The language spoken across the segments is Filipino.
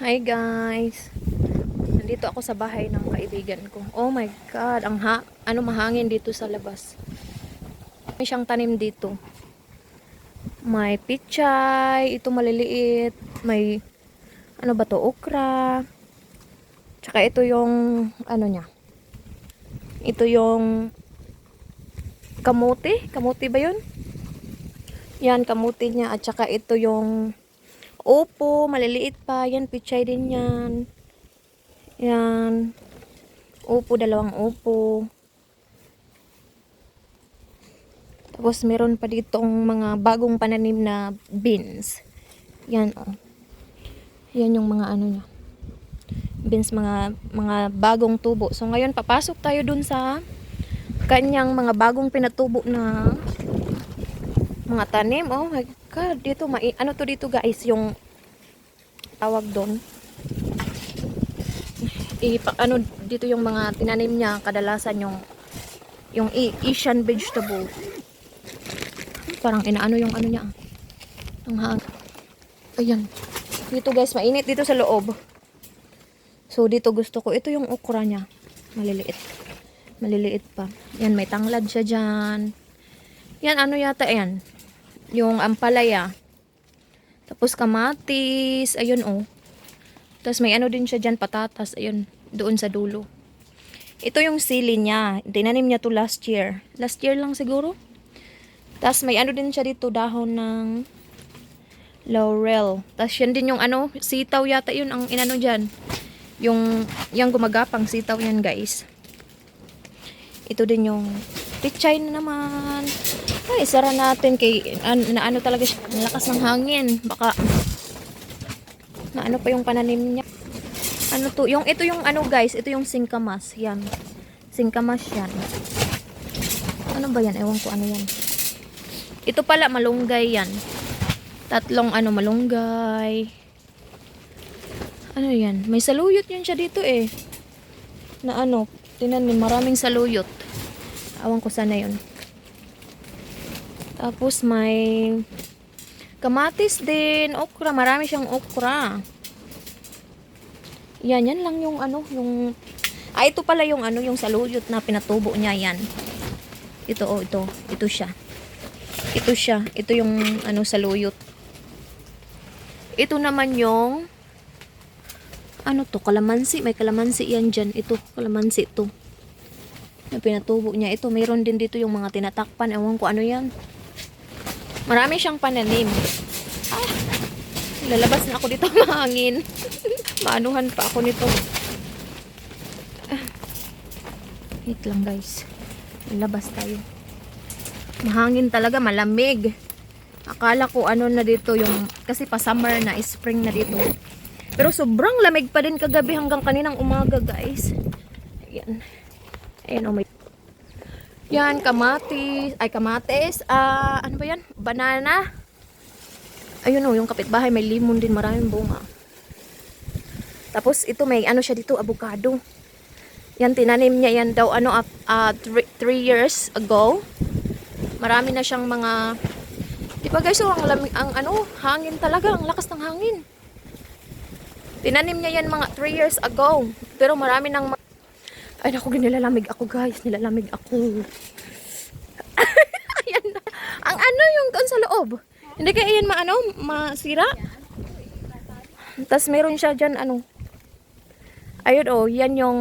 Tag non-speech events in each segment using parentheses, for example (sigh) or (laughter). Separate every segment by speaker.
Speaker 1: Hi guys. Nandito ako sa bahay ng kaibigan ko. Oh my god, ang ha ano mahangin dito sa labas. May siyang tanim dito. May pichay, ito maliliit, may ano ba to, okra. Tsaka ito yung ano niya. Ito yung kamote, kamote ba 'yun? Yan, kamote niya at saka ito yung Opo, maliliit pa. Yan, pichay din yan. Yan. Opo, dalawang opo. Tapos meron pa ditong mga bagong pananim na beans. Yan, oh. Yan yung mga ano niya. Beans, mga, mga bagong tubo. So, ngayon, papasok tayo dun sa kanyang mga bagong pinatubo na mga tanim. Oh God, dito, mai ano to dito guys, yung tawag doon. Ipa, ano, dito yung mga tinanim niya, kadalasan yung yung Asian vegetable. Parang inaano yung ano niya. Ang hang. Ayan. Dito guys, mainit dito sa loob. So dito gusto ko, ito yung okra niya. Maliliit. Maliliit pa. Yan, may tanglad siya dyan. Yan, ano yata yan? Yung ampalaya. Tapos kamatis. Ayun, oh. Tapos may ano din siya dyan, patatas. Ayun, doon sa dulo. Ito yung sili niya. Dinanim niya to last year. Last year lang siguro. Tapos may ano din siya dito, dahon ng laurel. Tapos yan din yung ano, sitaw yata yun ang inano dyan. Yung, yung gumagapang sitaw yan guys. Ito din yung pichay na naman. Ay, sara natin kay an, na ano talaga siya. Lakas ng hangin. Baka na ano pa yung pananim niya. Ano to? Yung ito yung ano guys, ito yung singkamas. Yan. Singkamas yan. Ano ba yan? Ewan ko ano yan. Ito pala malunggay yan. Tatlong ano malunggay. Ano yan? May saluyot yun siya dito eh. Na ano, tinanim maraming saluyot. Awan ko sana yun. Tapos may kamatis din, okra, marami siyang okra. Yan, yan lang yung ano, yung Ah, ito pala yung ano, yung saluyot na pinatubo niya yan. Ito oh, ito. Ito siya. Ito siya. Ito yung ano saluyot. Ito naman yung ano to, kalamansi. May kalamansi yan dyan. Ito, kalamansi to. Na pinatubo niya. Ito, mayroon din dito yung mga tinatakpan. Ewan ko ano yan. Marami siyang pananim. Ah, lalabas na ako dito (laughs) mahangin. Maanuhan pa ako nito. Ah, wait lang guys. Lalabas tayo. Mahangin talaga, malamig. Akala ko ano na dito yung, kasi pa summer na, spring na dito. Pero sobrang lamig pa din kagabi hanggang kaninang umaga guys. Ayan. Ayan oh, may yan, kamatis. Ay, kamatis. Ah, ano ba yan? Banana. Ayun oh, yung kapitbahay may limon din, maraming bunga. Tapos ito may ano siya dito, avocado. Yan, tinanim niya yan daw ano, ah, ah, three, three years ago. Marami na siyang mga Di ba guys, oh, ang, lamig, ang ano, hangin talaga, ang lakas ng hangin. Tinanim niya yan mga 3 years ago. Pero marami ma- Ay naku, nilalamig ako guys. Nilalamig ako. (laughs) Ayan na. Ang ano yung doon sa loob? Hindi kaya yan maano, masira? Tapos meron siya dyan ano. Ayun oh, yan yung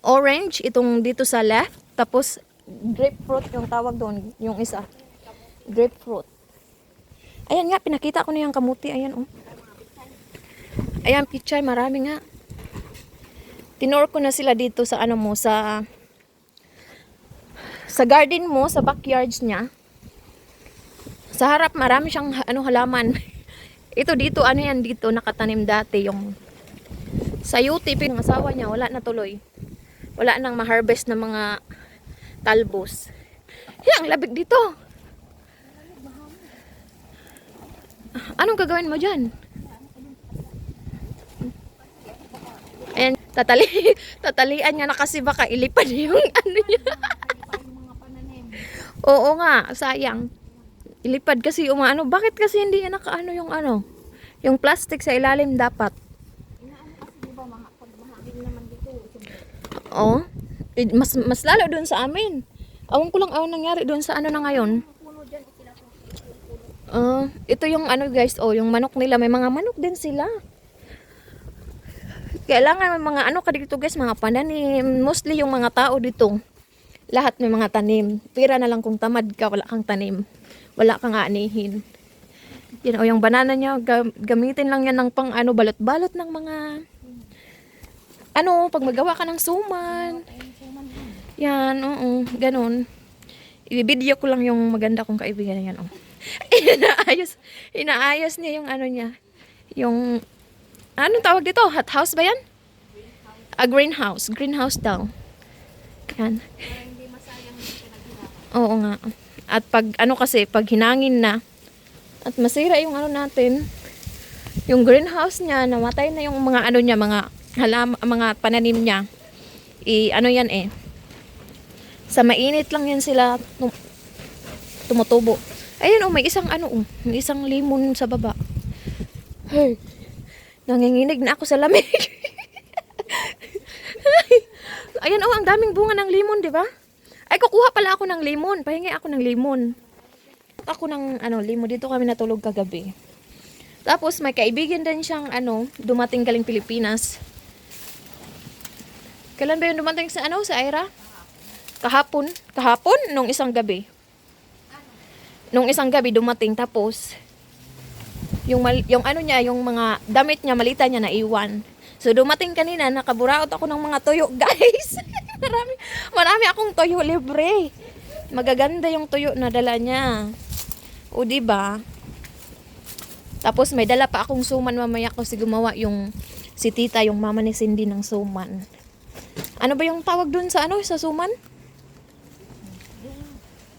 Speaker 1: orange. Itong dito sa left. Tapos grapefruit yung tawag doon. Yung isa. Grapefruit. Ayan nga, pinakita ko na yung kamuti. Ayan oh. Ayan, pichay, marami nga. Tinor ko na sila dito sa ano mo, sa sa garden mo, sa backyards niya. Sa harap, marami siyang ano, halaman. (laughs) Ito dito, ano yan dito, nakatanim dati yung sayuti, yung asawa niya, wala na tuloy. Wala nang ma-harvest ng mga talbos. Yan, ang labig dito. Anong gagawin mo dyan? And tatali (laughs) tatalian niya na kasi baka ilipan yung (laughs) ano niya. Oo nga, sayang. Ilipad kasi umaano. Bakit kasi hindi yan nakaano yung ano? Yung plastic sa ilalim dapat. Oo. Mas, mas lalo doon sa amin. Awan ko lang awan nangyari doon sa ano na ngayon. Uh, ito yung ano guys, oh, yung manok nila. May mga manok din sila. Kailangan mga ano ka dito guys, mga pananim. Mostly yung mga tao dito. Lahat may mga tanim. Pira na lang kung tamad ka, wala kang tanim. Wala kang aanihin. Yan, o yung banana niya, ga- gamitin lang yan ng pang ano, balot-balot ng mga ano, pag magawa ka ng suman. Yan, oo, ganun. Ibibideo ko lang yung maganda kong kaibigan yan, oh. (laughs) inaayos, inaayos niya yung ano niya. Yung, anong tawag dito? Hot house ba yan? A greenhouse. Greenhouse daw. Yan. Oo nga. At pag, ano kasi, pag hinangin na, at masira yung ano natin, yung greenhouse niya, namatay na yung mga ano niya, mga halam, mga pananim niya. I, ano yan eh. Sa mainit lang yan sila tum- tumutubo. Ayun oh, may isang ano oh, may isang limon sa baba. Hey, nanginginig na ako sa lamig. (laughs) Ayan oh, ang daming bunga ng limon, di ba? Ay, kukuha pala ako ng limon. Pahingi ako ng limon. Ako ng ano, limon. Dito kami natulog kagabi. Tapos may kaibigan din siyang ano, dumating galing Pilipinas. Kailan ba yung dumating sa ano, sa Ira? Kahapon. Kahapon? Nung isang gabi. Nung isang gabi dumating tapos yung mal- yung ano niya, yung mga damit niya, malita niya na iwan. So dumating kanina, nakaburaot ako ng mga tuyo, (laughs) guys. marami, marami akong tuyo libre. Magaganda yung tuyo na dala niya. O di ba? Tapos may dala pa akong suman mamaya kasi gumawa yung si tita, yung mama ni Cindy ng suman. Ano ba yung tawag dun sa ano, sa suman?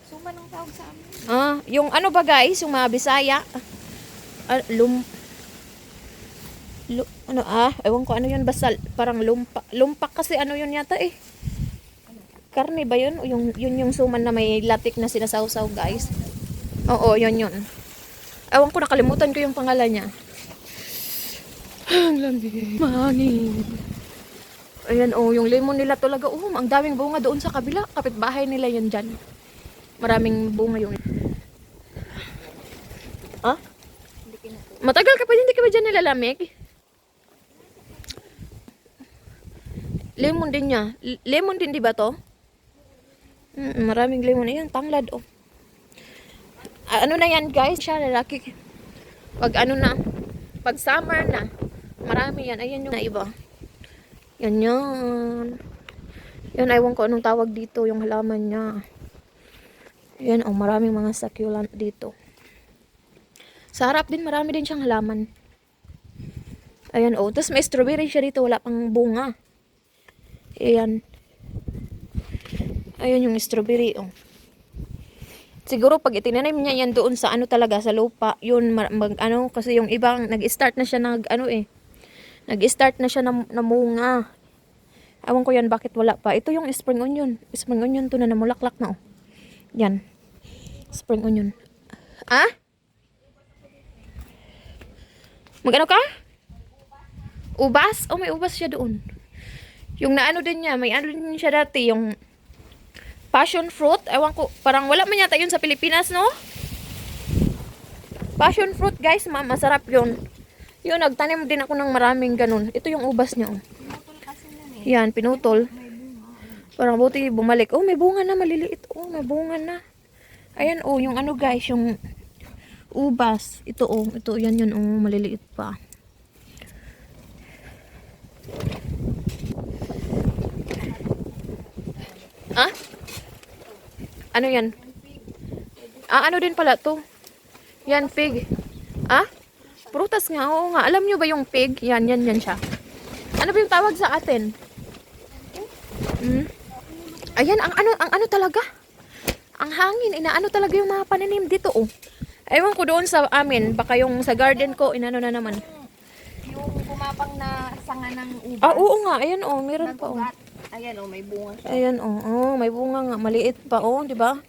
Speaker 2: Suman ang tawag sa amin.
Speaker 1: Ah, yung ano ba guys, yung mga Bisaya? Ah, lum... Lu- ano ah, ewan ko ano yun, basta parang lumpa, lumpak kasi ano yun yata eh. Karne ba yun? O Yung, yun yung suman na may latik na sinasawsaw guys. Oo, yun yun. Ewan ko, nakalimutan ko yung pangalan niya. Ang lamig. Mahangin. Ayan, oh, yung lemon nila talaga. Oh, ang daming bunga doon sa kabila. Kapitbahay nila yan dyan. Maraming bunga yung... Matagal ka pa hindi ka ba dyan nilalamig? Lemon din niya. L- lemon din di ba to? Mm, maraming lemon. Ayan, tanglad oh. Ano na yan guys? Siya lalaki. Pag ano na, pag summer na, marami yan. Ayan yung na iba. Yan yan. Yan, ewan ko anong tawag dito, yung halaman niya. Yan, oh, maraming mga succulent dito. Sa harap din, marami din siyang halaman. Ayan, oh. Tapos may strawberry siya dito, wala pang bunga. Ayan. Ayan yung strawberry, oh. Siguro pag itinanim niya yan doon sa ano talaga, sa lupa, yun, ma- mag, ano, kasi yung ibang, nag-start na siya nag, ano eh, nag-start na siya na, namunga. Awan ko yan, bakit wala pa. Ito yung spring onion. Spring onion to na namulaklak na, oh. Yan. Spring onion. Ah? Magano ka? Ubas? Oh, may ubas siya doon. Yung naano din niya, may ano din siya dati, yung passion fruit. Ewan ko, parang wala man yata yun sa Pilipinas, no? Passion fruit, guys, ma masarap yun. Yun, nagtanim din ako ng maraming ganun. Ito yung ubas niya, oh.
Speaker 2: Pinutol kasi eh.
Speaker 1: Yan, pinutol. Parang buti bumalik. Oh, may bunga na maliliit. Oh, may bunga na. Ayan, oh, yung ano guys, yung ubas. Ito, oh, ito, yan yun, oh, maliliit pa. Ah? Ano yan? Ah, ano din pala to? Yan, pig. Ah? Prutas nga, oo nga. Alam nyo ba yung pig? Yan, yan, yan siya. Ano ba yung tawag sa atin? Mm. Ayan, ang ano, ang ano talaga? Ang hangin, inaano talaga yung mga pananim dito, oh. Ewan ko doon sa amin, baka yung sa garden ko, inano na naman.
Speaker 2: Yung gumapang na sanga ng ubas.
Speaker 1: Ah, oo nga, ayan, oh, meron pa, oh.
Speaker 2: Ayan oh, may bunga siya.
Speaker 1: Ayan, oh, oh, may bunga nga, maliit pa, oh, di ba?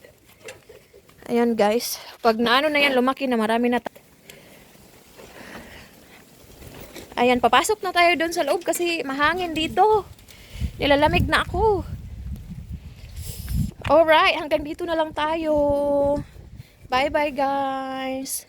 Speaker 1: Ayan, guys. Pag naano na yan, lumaki na, marami na. Ayan, papasok na tayo doon sa loob kasi mahangin dito. Nilalamig na ako. Alright, hanggang dito na lang tayo. Bye-bye guys.